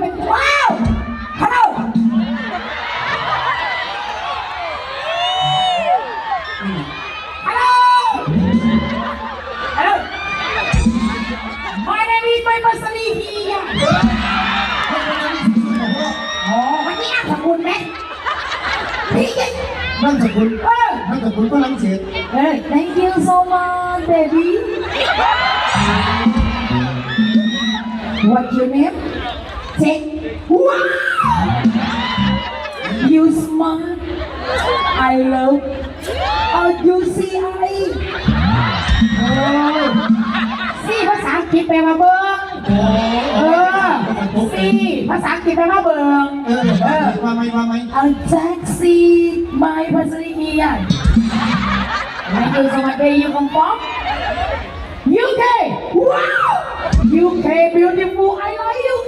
เป็นว้าวฮัลโหลฮัลโหลฮัลโหล My name is ไปปัสลีฮีอะอ๋อวันนี้อ่านสกุลไหมพี่ยังนั่นสกุลเออนั่นสกุลฝรั่งเศส Hey, thank you so much, baby. What's your name? Say, wow! You smart. I love. Oh, you see I. Oh. See ภาษาอังกฤษแปลว่าเบิ้งโอ้เออ See ภาษาอังกฤษแปลว่าเบิ้งเออเออมาไหมมาไหม A taxi, my facility here. Thank you so much. Where you come from? UK. Wow. UK, beautiful. I like UK. Thank you so much. Thank you. มามามามามามาเนี่ยนะคือไปหมา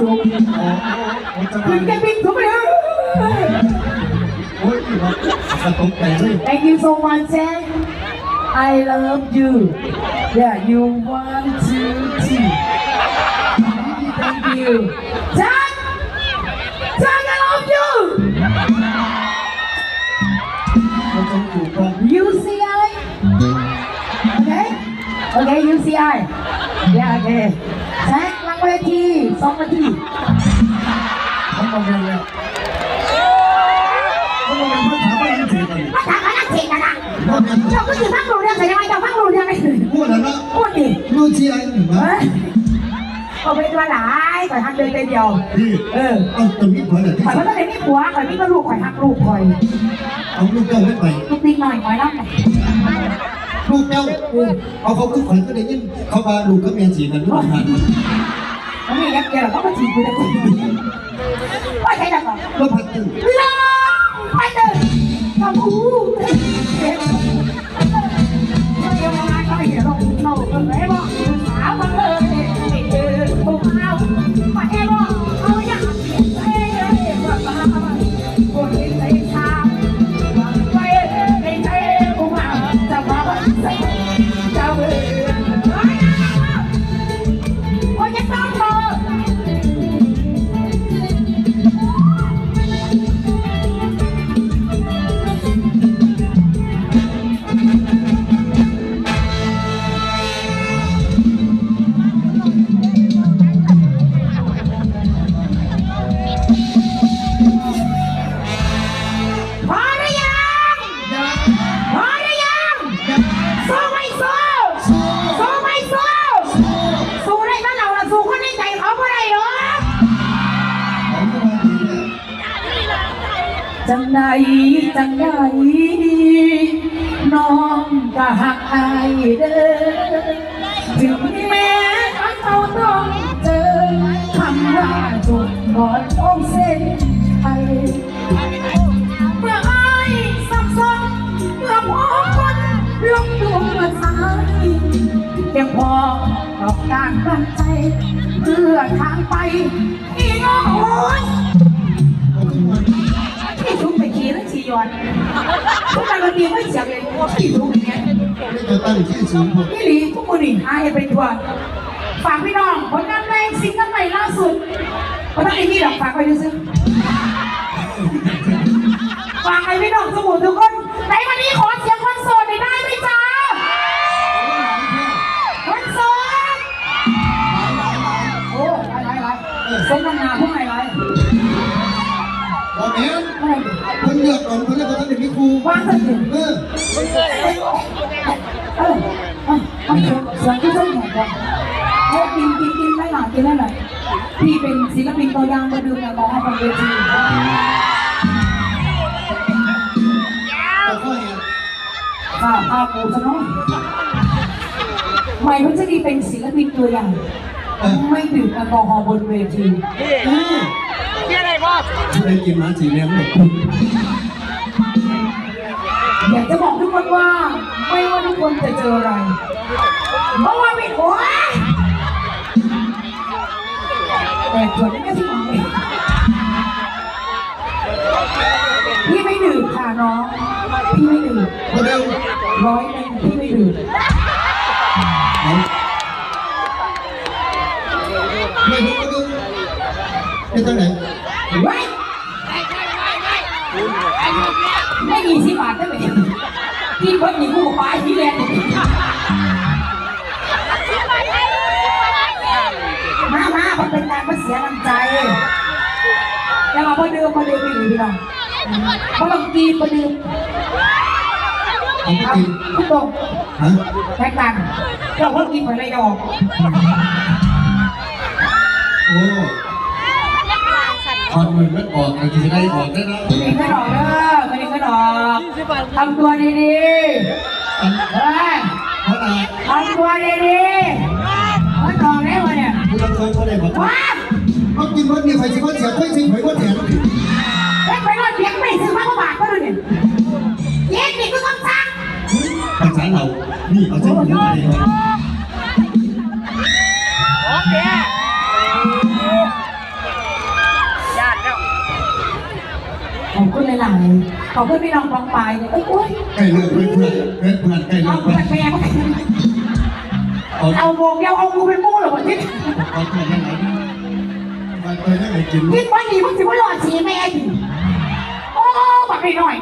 ถึงกันบินสูงโอ้โอ้จะถึมางกันบินสูงไปเลยโอ้ยเราสะตกใจเลย Thank you so much, Jack. I love you. Yeah, you one, two, three. Thank you. Jack! Jack, I love you! เราต้องอยู่ตรง UCI? Okay? Okay, UCI. Yeah, okay. Jack ลังเวที สองนาทีทั้งโรงเรียนเลยทั้งโรงเรียนภาษาฝรั่งเศสเลยภาษาฝรั่งเศสนะนะโรงเรียนเจ้าก็คือฟังรู้เรื่องใช่ไหมเจ้าฟังรู้เรื่องไหมพูดแล้วนะพูดดิลูกเชียร์หนึ่งนะเฮ้ยเอาไปตัวหลายก่อนทำเดินเดียวพี่เออเอาตรงนี้เผื่อเลยที่ข่อยสุว่าดต้องเป็นมีผัวข่อยมีก็ลูกข่อยหักลูกข่อย เอาลูกเจ้าไม่ไปลูกติ๊กหน่อยข่อยรับหน่อยลูกเจ้าเอาเขาคือขวัญก็ได้ยินเขาว่าลูกกับเมียสีกันด้วยกัน มันมียักษ์เดียวเขาก็จีบกูได้กูว่าใช่หรอก็พัดตื่นลองไปเลยทำอู้ จังใดจังใดน้องก็หักอายเด้อถึงแม้เขาต้องเจอคำว่าจุดบอดของเส้นไทยเมื่อไอ้สับสนเมื่อพอคนลงตัวสายเพียงพอต่อการตั้งใจ เพื่อทางไปอีกโอ้ย ย้อนทุกการมันดีไม่เสียเลยที่ทุกอย่างเงี้ยไม่จะตั้งที่สูงผมพี่หลีทุกคนนี่หายไปทั่วฝากพี่น้องผลงานเพลงซิงเกิลใหม่ล่าสุดเพราะต้องไอ้นี่หรอกฝากไว้ดูซิฝากให้พี่น้องสมุนทุกคนในวันนี้ขอเสียง เป็นครูวางสักหนึ่งเออเออเออเออเสียงที่ต้องแหงก่อนเฮ้ยกินกินกินไม่หลังกินไม่หลังพี่เป็นศิลปินตัวอย่างมาดูแลมองบนเวทีแต่ก็เห็นข้าพาปูซะน้อยใหม่พัชรีเป็นศิลปินตัวอย่าง ไม่ดื่มแอลกอฮอล์บนเวทีเออเชื่ออะไรพ่อผู้ใดกินมาสีแดงหมด อยากจะบอกทุกคนว่า ไม่ว่าทุกคนจะเจออะไรเพราะว่ามีหัวแต่ส่วนนี้ก็ที่หมายพี่ไม่ดื่มค่ะน้อง พี่ไม่ดื่มก็เร็วร้อยหนึ่งพี่ไม่ดื่มเอาไม่รู้ก็ดูไม่ต้องไหน ไว้ไม่มีสิบบาทได้ไหมพี่เพิ่งมีผู้ปที่แรงมามามันเป็นการมาเสียน้ำใจแล้วมาพอดื่มพอดื่มไม่ดีพี่น้องพอลองกินพอดื่มผมก็กินทุกตรงแท็กกันเราพอกินเหมือนไรดอกโอ้ คอนมือไม่ออกอะไรจะได้ออกได้นะไม่ดีก็ดอกเด้อไม่ดีก็ดอกทำตัวดีๆอันเฮ้ยเพราะอะไรทำตัวดีๆมันดอกได้วะเนี่ยผู้รับเคยก็ได้บอกว้าเขากินวันนี้ใครจะมาเสียค่อยชิงหอยก็แถมเฮ้ยไปนอนเพียงไม่ซื้อมาก็บาทก็ดูเนี่ยเย็นนี่ก็ต้องสั่งภาษาเรานี่เอาเส้นหมูไปเลยโอายๆขอบคุณพี่น้องกองปลายเนี่ยเอ้ยโอ้ยใกล้เลิกเพื่อนเพื่อนเพื่อนเพื่อนใกล้เลิเอากเพื่อนแปลกเอาเอาโมงเดียวเอากูเป็นมู่เหรอวะที่เอาเพื่อนยังไงมันเคยได้ไงกินกินวันนี้มึงสิว่าหลอดสีแม่ดิโอ้บักไปหน่อย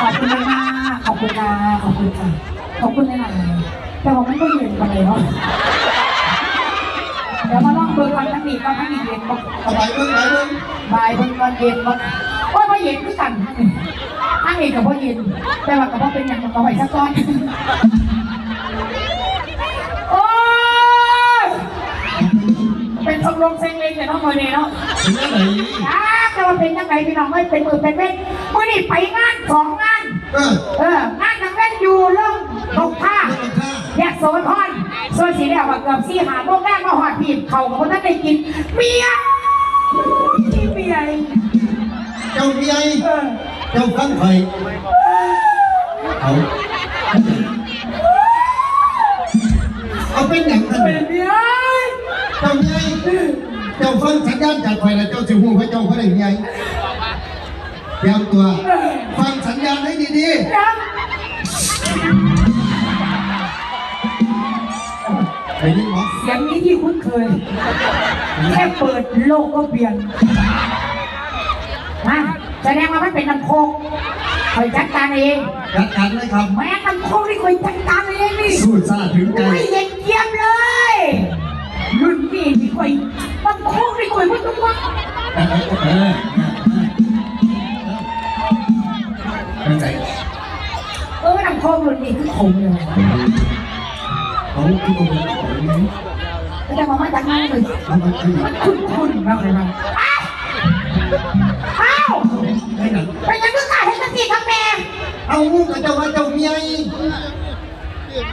ขอบคุณมากขอบคุณค่ะขอบคุณค่ะขอบคุณหลายๆแต่ว่ามันก็เย็นไปเลยเนาะเดี๋ยวมาลองเบิร์กันทั้งนี้ก็ทั้งนี้เย็นก็เอาไปเพิ่งไปเพิ่งบายเบิ่งก่อนเย็นก่อนโอ้ยบ่เย็นคือกัน อันนี้ก็บ่เย็น แต่ว่าก็บ่เป็นหยังก็ไว้ซะก่อนโอ้ยเป็นชมรมเซ็งเลงเนี่ยเนาะมื้อนี้เนาะถึงไหนอ้าแต่ว่าเป็นจังไงพี่น้องเอ้ยเป็นมือเป็นเม็ดมื้อนี้ไปงานสองงาน เออ เอองานทางเล่นอยู่เรื่องตกผ้าเรื่องค่าแยกโซนทอนโซนสีแดงว่าเกือบสี่หาโมงแรกมาหอดผีบเขากับคนนั้นได้กินเบียร์ที่เบียร์เจ้าเมียเออ เจ้าฟังไฟเอาเอาเป็นอย่างนั้นเป็นเบียร์เจ้าเมียเจ้าฟังสัญญาณจากไฟแล้วเจ้าสิหูพระเจ้าเขาได้เมียเตรียมตัว ฟังสัญญาณให้ดียังๆไปยินหมเสียงนี้ที่คุ้นเคย แค่เปิดโลกก็เปลี่ยนฮะ แสดงว่ามันเป็นน้ำโคกคอยจัดการเอง จัดการเลยครับ แม่น้ำโคกนี่คอยจัดการเองนี่สู้ซาถึงใจไม่เย็นเยี่ยมเลยรุ่นพี่นี่คอยน้ำโคกนี่คอยมันต้องว่าเออเออเป็นไงเออน้ำโคกรุ่นนี้คือขมเลยเขาที่ผมบอกนี้แล้วจะมามาจากไหนเลยทำไมถึงมันคุ้นคุ้นๆมากเลยมั้ง เอากับเจ้าว่าเจ้าเมีย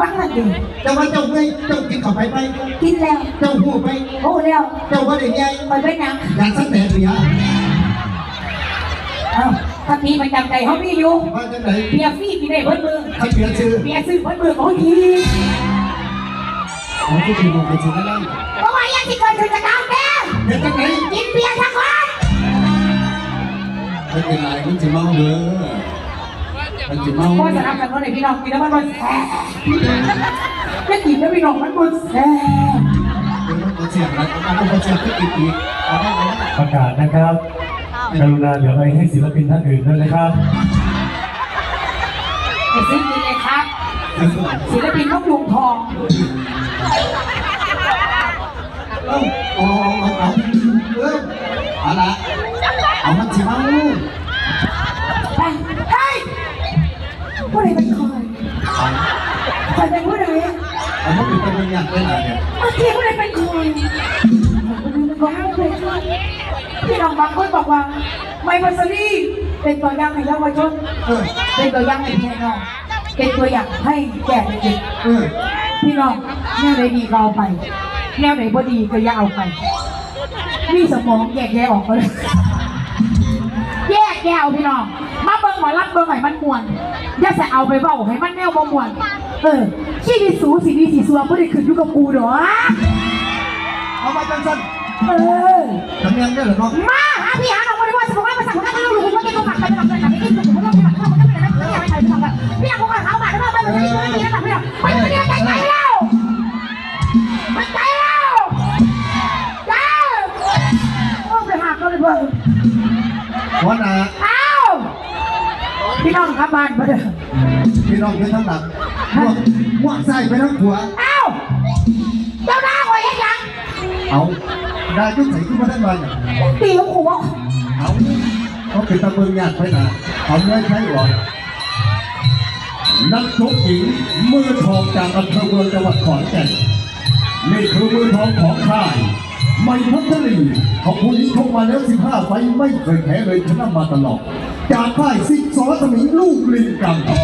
บ้างละดิเจ้าว่าเจ้าไม่เจ้ากินข้าวไปไป กินแล้วเจ้าหูไป โอ้แล้วเจ้าว่าได้เมียคอยไปยังอยากสักแต่เสียเอ้าถ้ามีประจำใจเขามีอยู่ว่าจังไหนเบียร์ฟรีกินได้เพิ่นมือถ้าเปลี่ยนชื่อเบียร์ซื้อเพิ่นมือโอ้ยของที่ถูกเป็นชื่ออะไรเพราะว่ายังที่เกิดขึ้นจากน้ำแดงเห็นจังไหนกินเบียร์ทั้งวันไม่เป็นไรมันจะเมาเลย มันจะเมาพ่อจะทำกันว่าไหนพี่น้องกินแล้วมันมันแซ่บไม่กินแล้วพี่น้องมันมันแซ่บมันเสียงนะมันก็เสียงที่อีกอีกเอาไปเอาประกาศนะครับกรุณาเหลือไว้ให้ศิลปินท่านอื่นด้วยนะครับไปซื้อกินเลยครับไปศิลปินนกยุงทองเอาเอาเอาเอาเออเอาละเอามันจะเมาไเอามันเป็นตัวอย่างเป็นอะไรเนี่ยเมื่อกี้ผู้ใดเป็นคอยคอยเป็นผู้ใดเป็นคของเพลงพี่น้องบางคนบอกว่า ไมค์พัสรีเป็นตัวอย่างให้เยาวชนเออเป็นตัวอย่างให้พี่น้องเป็นตัวอย่างให้แก่เด็กเออพี่น้องแนวไหนดีก็เอาไป แนวไหนบ่ดีก็อย่าเอาไปมีสมองแยกแยะออกก็เลยแยกแยะเอาพี่น้องมาเบิ่งหมอรับเบิ่งไหนมันม่วนอย่าใส่เอาไปเบ้าให้มันแนวบ่ม่วน เออชีวิตสูสีดีสีสัวบ่ได้ขึ้นอยู่กับกูดอกเอามาจังสั้นเออทำยังได้เหรอเนาะมาหาพี่หาน้องบ่ได้ว่าสมองว่าภาษาของเราลูกว่าแกก็ฝากไปทำกันแบบนี้คือผมต้องไปทำกันแบบนี้ไม่อยากไปทำกันพี่อยากพวกเขามาแล้วมาไปเลยไม่ได้ไม่ได้ไม่ได้ไม่ได้ใจแล้วมันใจแล้วจ้าโอ้ไปหาเขาเลยเบิ่งหัวหน้าเอ้าพี่น้องครับบ้านมาเด้อพี่น้องเป็นทั้งหลังพว กพวกใส่ไปทั้งหัว เอ้าเจ้าหน้าหอยยังเอาได้ยุคใส่ขึ้นมาได้ไหมตีลูกหัวเอาเขาเป็นตะเบิงยากไปนะเขาไม่ใช่หรอกนักชกหญิงมือทองจากอำเภอเมืองจังหวัดขอนแก่นนี่คือมือทองของค่ายไม่พัทลีเขาผู้นี้ชกมาแล้ว 15 ไฟต์ไม่เคยแพ้เลยชนะมาตลอด จากค่ายสิกซอสมิงลูกลิงกังโอ้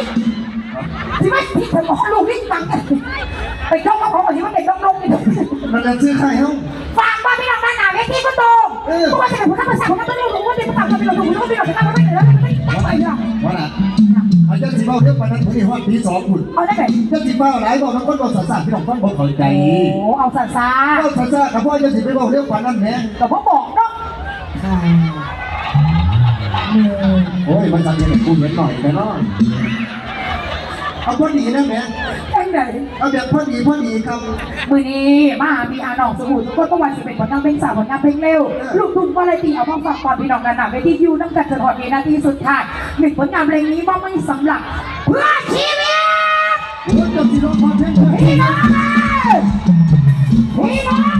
ย ที่ไม่ผิดผมบอกลูกนี่ตังไปจ้องกับเขาที่มันเป็นจ้องลงนี่มันจะซื้อใครเฮ้าฝากบ้าพี่น้องด้านหน้าเวทีก็โตเพราะว่าจะเป็นผู้ทำภาษาของนักเรียนรู้ว่าเป็นภาษาของเรารู้ว่าเป็นภาษาของเราไม่เหนือไม่ไม่ไปหรอกว่าน่ะอาจารย์สิเบ้าเรื่องปานนั้นผมมีว่าปีสองคุณเอาได้ไหมเจ้าสิเบ้าหลายบอกทั้งคนบอกสาสาพี่น้องฟังบอกข้าใจโอ้เอาซาซาเจ้าสาสากับพ่อเจ้าสิไปเบ้าเรื่องปานนั้นแหมแต่พ่อบอกเนาะโอ้ยมันสั่งเงินกูเห็นหน่อยแต่น้อย เอาพอดีนะแม่จังเอาแบบพอดีพอดีครับ มือนี้มามีอาหนองสมุทรทุกคนก็วันจิเป็นผลงานเพลงสาวผลงานเพลงเร็ว ลูกทุ่งวาไรตีเอามาฝากก่อนพี่น้องกันนะเวที่ยูตั้งแต่จนหอดเวนาทีสุดท้ายหนึ่งผลงานเพลงนี้ว่าไม่สำหรับเพื่อชีวิตพี่น้องพี่น้อง